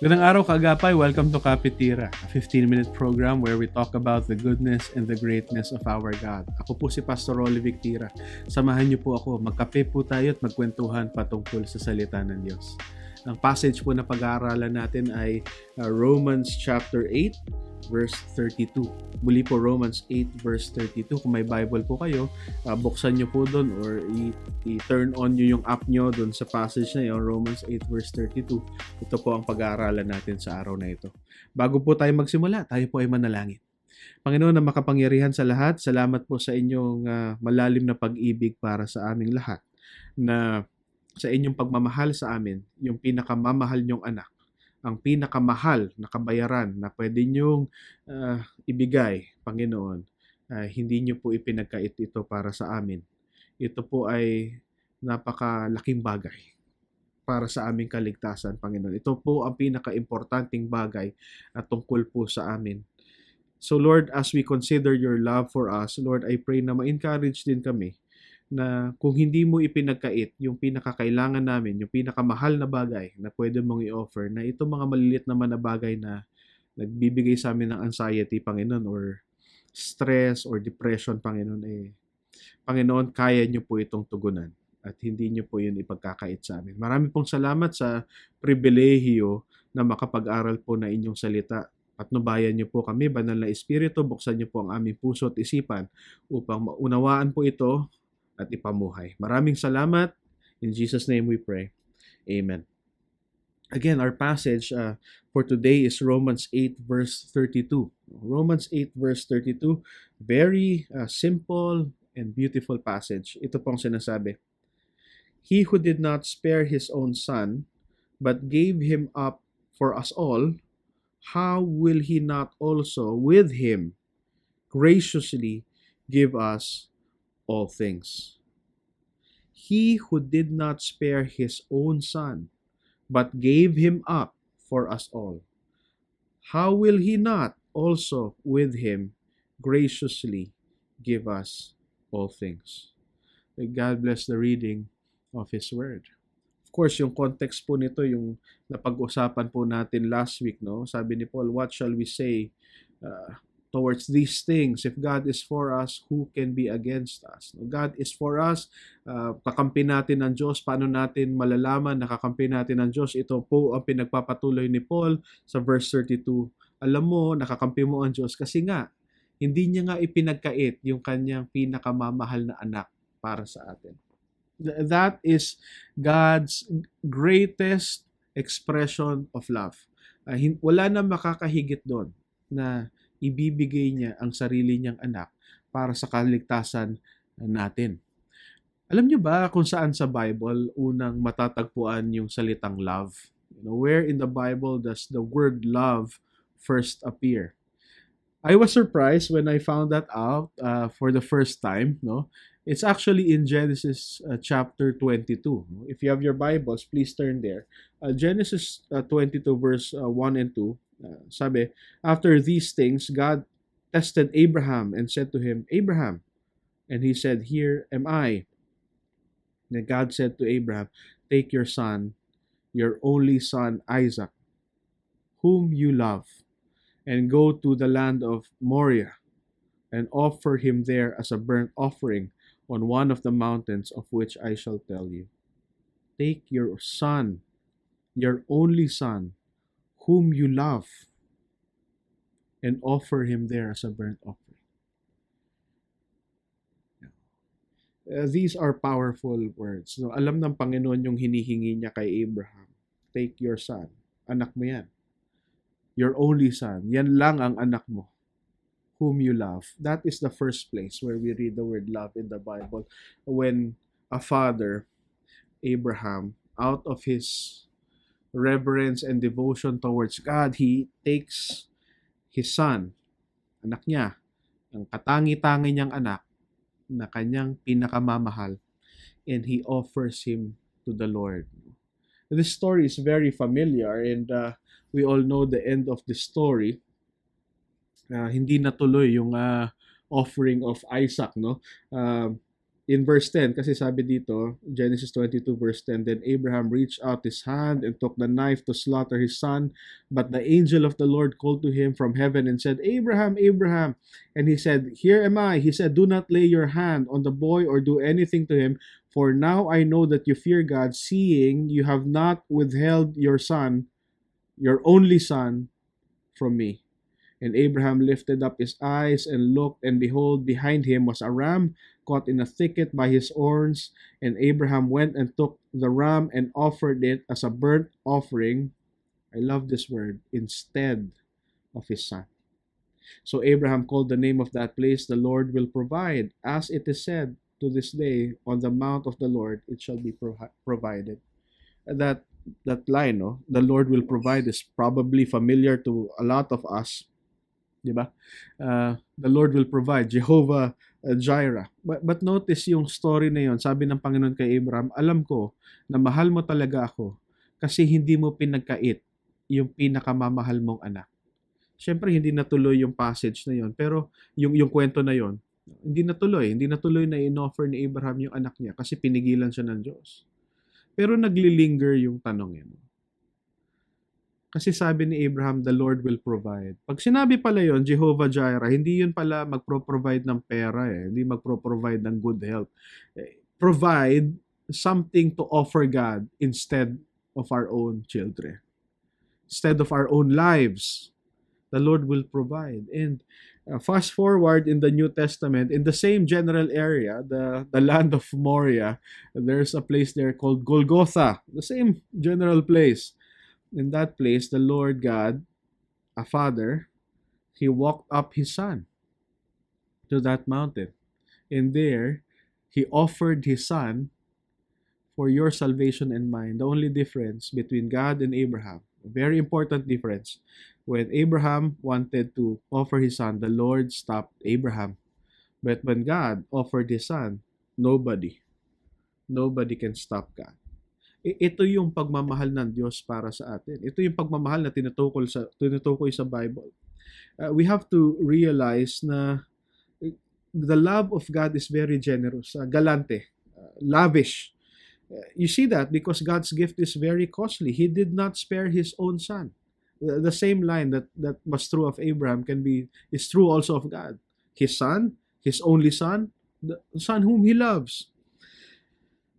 Magandang araw kagapay, welcome to Kapitira, a 15-minute program where we talk about the goodness and the greatness of our God. Ako po si Pastor Rolly Victira. Samahan niyo po ako, magkape po tayo at magkwentuhan patungkol sa salita ng Diyos. Ang passage po na pag-aaralan natin ay uh, Romans chapter 8 verse 32. Muli po Romans 8 verse 32. Kung may Bible po kayo, uh, buksan nyo po doon or i-turn on nyo yung app nyo doon sa passage na yun, Romans 8 verse 32. Ito po ang pag-aaralan natin sa araw na ito. Bago po tayo magsimula, tayo po ay manalangin. Panginoon na makapangyarihan sa lahat, salamat po sa inyong uh, malalim na pag-ibig para sa aming lahat na sa inyong pagmamahal sa amin, yung pinakamamahal nyong anak, ang pinakamahal na kabayaran na pwede nyong uh, ibigay, Panginoon, uh, hindi nyo po ipinagkait ito para sa amin. Ito po ay napakalaking bagay para sa aming kaligtasan, Panginoon. Ito po ang pinaka-importanting bagay at tungkol po sa amin. So Lord, as we consider your love for us, Lord, I pray na ma-encourage din kami na kung hindi mo ipinagkait yung pinakakailangan namin, yung pinakamahal na bagay na pwede mong i-offer, na ito mga maliliit naman na bagay na nagbibigay sa amin ng anxiety, Panginoon, or stress or depression, Panginoon, eh, Panginoon, kaya niyo po itong tugunan at hindi niyo po yun ipagkakait sa amin. Marami pong salamat sa pribilehiyo na makapag-aral po na inyong salita Patnubayan niyo po kami, banal na Espiritu, buksan niyo po ang aming puso at isipan upang maunawaan po ito at ipamuhay. Maraming salamat. In Jesus' name we pray. Amen. Again, our passage uh, for today is Romans 8 verse 32. Romans 8 verse 32, very uh, simple and beautiful passage. Ito pong sinasabi. He who did not spare his own son, but gave him up for us all, how will he not also with him graciously give us all things? He who did not spare his own son, but gave him up for us all, how will he not also with him graciously give us all things? May God bless the reading of His Word. Of course, yung context po nito, yung napag-usapan po natin last week, no? Sabi ni Paul, what shall we say uh, towards these things? If God is for us, who can be against us? God is for us, uh, kakampi natin ng Diyos. Paano natin malalaman na kakampi natin ng Diyos? Ito po ang pinagpapatuloy ni Paul sa verse 32. Alam mo, nakakampi mo ang Diyos kasi nga, hindi niya nga ipinagkait yung kanyang pinakamamahal na anak para sa atin. That is God's greatest expression of love. Uh, wala na makakahigit doon na ibibigay niya ang sarili niyang anak para sa kaligtasan natin. Alam niyo ba kung saan sa Bible unang matatagpuan yung salitang love? You know, where in the Bible does the word love first appear? I was surprised when I found that out uh, for the first time. No, it's actually in Genesis uh, chapter 22. If you have your Bibles, please turn there. Uh, Genesis 22 verse 1 and 2. Ah, sabi, after these things, God tested Abraham and said to him, Abraham, and he said, Here am I. Then God said to Abraham, Take your son, your only son Isaac, whom you love and go to the land of Moriah and offer him there as a burnt offering on one of the mountains of which I shall tell you. Take your son, your only son, whom you love, and offer him there as a burnt offering. Uh, these are powerful words. No, alam ng Panginoon yung hinihingi niya kay Abraham. Take your son. Anak mo yan your only son. Yan lang ang anak mo whom you love. That is the first place where we read the word love in the Bible. When a father, Abraham, out of his reverence and devotion towards God, he takes his son, anak niya, ang katangi-tangi niyang anak, na kanyang pinakamamahal, and he offers him to the Lord. This story is very familiar and uh, we all know the end of the story. Uh, hindi natuloy yung uh, offering of Isaac, no? Uh, in verse 10, kasi sabi dito, Genesis 22 verse 10, Then Abraham reached out his hand and took the knife to slaughter his son. But the angel of the Lord called to him from heaven and said, Abraham, Abraham. And he said, Here am I. He said, Do not lay your hand on the boy or do anything to him, for now I know that you fear God, seeing you have not withheld your son, your only son, from me. And Abraham lifted up his eyes and looked, and behold, behind him was a ram caught in a thicket by his horns. And Abraham went and took the ram and offered it as a burnt offering. I love this word, instead of his son. So Abraham called the name of that place, The Lord will provide. As it is said to this day, on the mount of the Lord it shall be provi- provided. That that line, no, the Lord will provide is probably familiar to a lot of us. Uh, the Lord will provide. Jehovah uh. But, but notice yung story na yon. Sabi ng Panginoon kay Abraham, alam ko na mahal mo talaga ako kasi hindi mo pinagkait yung pinakamamahal mong anak. Siyempre, hindi natuloy yung passage na yon. Pero yung, yung kwento na yon, hindi natuloy. Hindi natuloy na in-offer ni Abraham yung anak niya kasi pinigilan siya ng Diyos. Pero naglilinger yung tanong yun. Kasi sabi ni Abraham, the Lord will provide. Pag sinabi pala yon Jehovah Jireh, hindi yun pala magpro-provide ng pera eh. Hindi magpro-provide ng good health. Eh, Provide something to offer God instead of our own children. Instead of our own lives. The Lord will provide. And uh, fast forward in the New Testament, in the same general area, the, the land of Moria, there's a place there called Golgotha. The same general place in that place, the Lord God, a father, he walked up his son to that mountain. And there, he offered his son for your salvation and mine. The only difference between God and Abraham, a very important difference. When Abraham wanted to offer his son, the Lord stopped Abraham. But when God offered his son, nobody, nobody can stop God ito yung pagmamahal ng Diyos para sa atin. Ito yung pagmamahal na tinutukoy sa tinutukoy sa Bible. Uh, we have to realize na the love of God is very generous, uh, galante, uh, lavish. Uh, you see that because God's gift is very costly. He did not spare his own son. The, the same line that that was true of Abraham can be is true also of God. His son, his only son, the son whom he loves.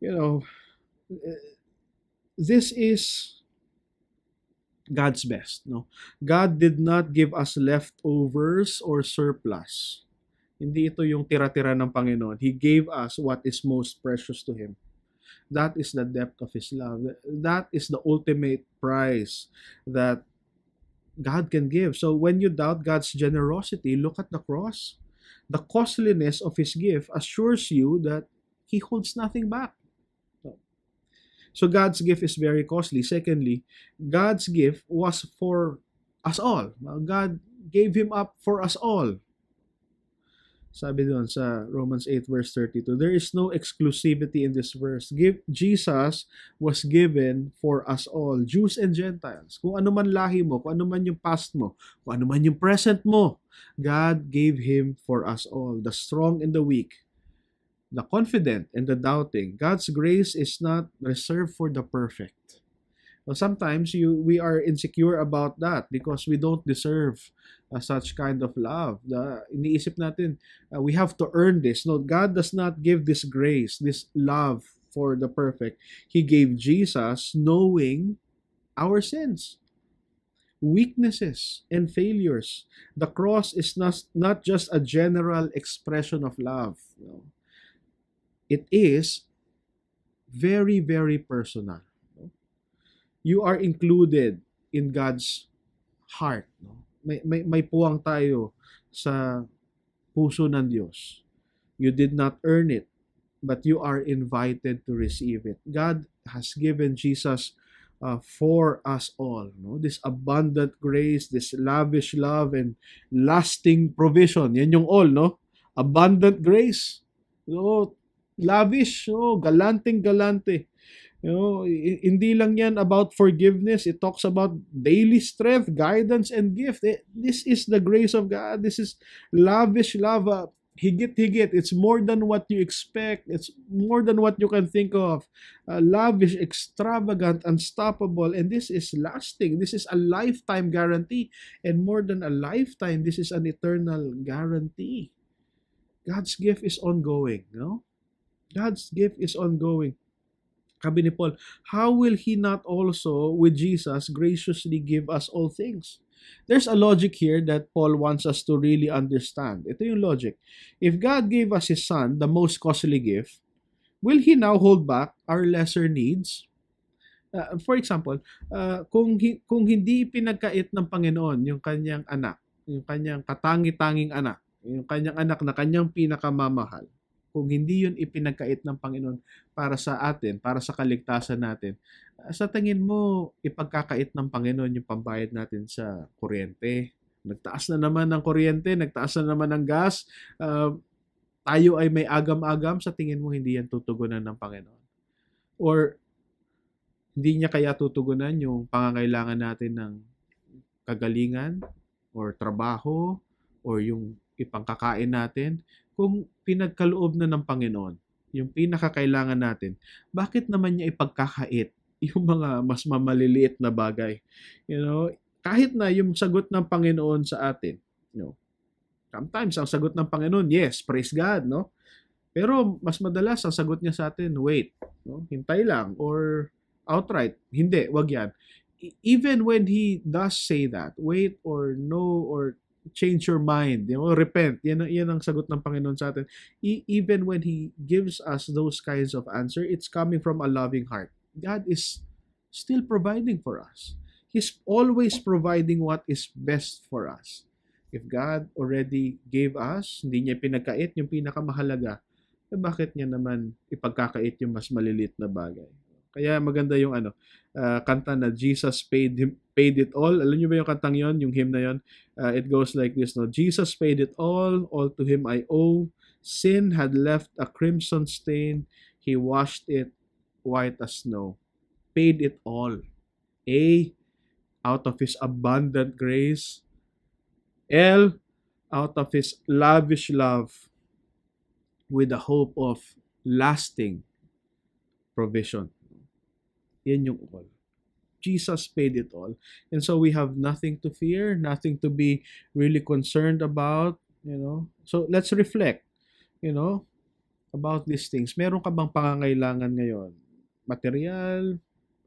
You know, this is God's best. No, God did not give us leftovers or surplus. Hindi ito yung tira-tira ng Panginoon. He gave us what is most precious to Him. That is the depth of His love. That is the ultimate prize that God can give. So when you doubt God's generosity, look at the cross. The costliness of His gift assures you that He holds nothing back. So God's gift is very costly. Secondly, God's gift was for us all. God gave him up for us all. Sabi doon sa Romans 8 verse 32, there is no exclusivity in this verse. Give, Jesus was given for us all, Jews and Gentiles. Kung ano man lahi mo, kung ano man yung past mo, kung ano man yung present mo, God gave Him for us all, the strong and the weak, the confident and the doubting. God's grace is not reserved for the perfect. Well, sometimes you we are insecure about that because we don't deserve uh, such kind of love. The iniisip natin, uh, we have to earn this. No, God does not give this grace, this love for the perfect. He gave Jesus knowing our sins, weaknesses, and failures. The cross is not, not just a general expression of love. You know? It is very, very personal. No? You are included in God's heart. No? May, may, may puwang tayo sa puso ng Diyos. You did not earn it, but you are invited to receive it. God has given Jesus uh, for us all. No? This abundant grace, this lavish love, and lasting provision. Yan yung all, no? Abundant grace. No? Lavish, oh, galanting galante. You know, hindi lang yan about forgiveness. It talks about daily strength, guidance, and gift. This is the grace of God. This is lavish love. Higit-higit. It's more than what you expect. It's more than what you can think of. Uh, lavish, extravagant, unstoppable, and this is lasting. This is a lifetime guarantee. And more than a lifetime, this is an eternal guarantee. God's gift is ongoing, no? God's gift is ongoing. Sabi ni Paul, how will He not also, with Jesus, graciously give us all things? There's a logic here that Paul wants us to really understand. Ito yung logic. If God gave us His Son, the most costly gift, will He now hold back our lesser needs? Uh, for example, uh, kung, hi- kung hindi pinagkait ng Panginoon yung kanyang anak, yung kanyang katangi-tanging anak, yung kanyang anak na kanyang pinakamamahal, kung hindi yun ipinagkait ng Panginoon para sa atin, para sa kaligtasan natin, uh, sa tingin mo, ipagkakait ng Panginoon yung pambayad natin sa kuryente. Nagtaas na naman ng kuryente, nagtaas na naman ng gas, uh, tayo ay may agam-agam, sa tingin mo hindi yan tutugunan ng Panginoon. Or hindi niya kaya tutugunan yung pangangailangan natin ng kagalingan or trabaho or yung ipangkakain natin kung pinagkaloob na ng Panginoon yung pinakakailangan natin, bakit naman niya ipagkakait yung mga mas mamaliliit na bagay? You know, kahit na yung sagot ng Panginoon sa atin, you know, sometimes ang sagot ng Panginoon, yes, praise God, no? Pero mas madalas ang sagot niya sa atin, wait, no? Hintay lang or outright, hindi, wag yan. E- Even when he does say that, wait or no or change your mind, you know, repent. Yan, ang- yan ang sagot ng Panginoon sa atin. E- even when He gives us those kinds of answer, it's coming from a loving heart. God is still providing for us. He's always providing what is best for us. If God already gave us, hindi niya pinagkait yung pinakamahalaga, eh bakit niya naman ipagkakait yung mas malilit na bagay? Kaya maganda yung ano, ah, kanta na Jesus paid him, paid it all. Alam niyo ba yung kantang yon, yung hymn na yon? Uh, it goes like this, no? Jesus paid it all, all to him I owe. Sin had left a crimson stain, he washed it white as snow. Paid it all. A, out of his abundant grace. L, out of his lavish love with the hope of lasting provision. Yan yung all. Jesus paid it all. And so we have nothing to fear, nothing to be really concerned about, you know. So let's reflect, you know, about these things. Meron ka bang pangangailangan ngayon? Material,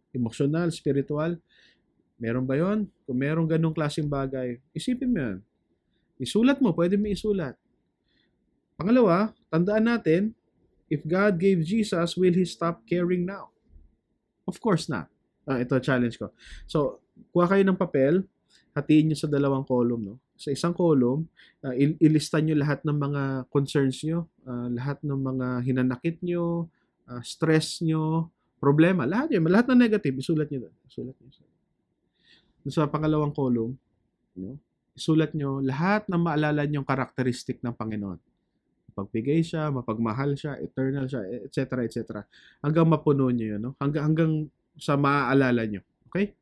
emotional, spiritual? Meron ba yon? Kung meron ganong klaseng bagay, isipin mo yan. Isulat mo, pwede mo isulat. Pangalawa, tandaan natin, if God gave Jesus, will He stop caring now? Of course not. Ah, ito, challenge ko. So, kuha kayo ng papel, hatiin nyo sa dalawang column. No? Sa isang column, il- ilista nyo lahat ng mga concerns nyo, ah, lahat ng mga hinanakit nyo, ah, stress nyo, problema, lahat yun. Lahat ng negative, isulat nyo doon. Isulat nyo. Sa pangalawang column, no? isulat nyo lahat ng maalala nyong karakteristik ng Panginoon. Mapagbigay siya, mapagmahal siya, eternal siya, etc. etc. Hanggang mapuno nyo yun. No? Hanggang, hanggang sa maaalala nyo. Okay?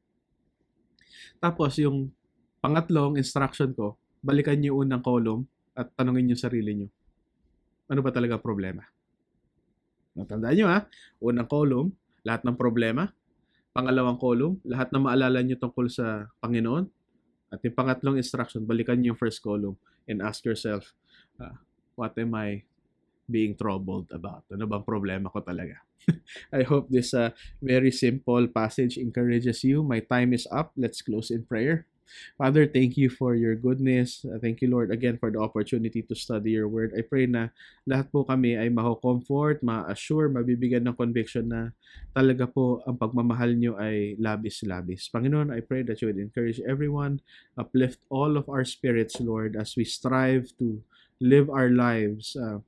Tapos, yung pangatlong instruction ko, balikan yung unang column at tanungin nyo sarili nyo. Ano ba talaga problema? Natandaan nyo ha, unang column, lahat ng problema. Pangalawang column, lahat ng maalala nyo tungkol sa Panginoon. At yung pangatlong instruction, balikan nyo yung first column and ask yourself, ah, what am I being troubled about? Ano bang problema ko talaga? I hope this uh, very simple passage encourages you. My time is up. Let's close in prayer. Father, thank you for your goodness. Uh, Thank you, Lord, again for the opportunity to study your word. I pray na lahat po kami ay mako-comfort, ma-assure, mabibigyan ng conviction na talaga po ang pagmamahal nyo ay labis-labis. Panginoon, I pray that you would encourage everyone, uplift all of our spirits, Lord, as we strive to live our lives uh,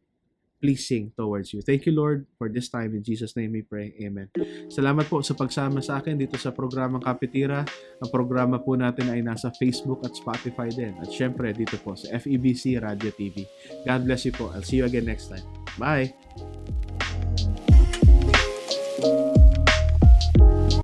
pleasing towards you. Thank you, Lord, for this time. In Jesus' name we pray. Amen. Salamat po sa pagsama sa akin dito sa programang Kapitira. Ang programa po natin ay nasa Facebook at Spotify din. At syempre dito po sa FEBC Radio TV. God bless you po. I'll see you again next time. Bye!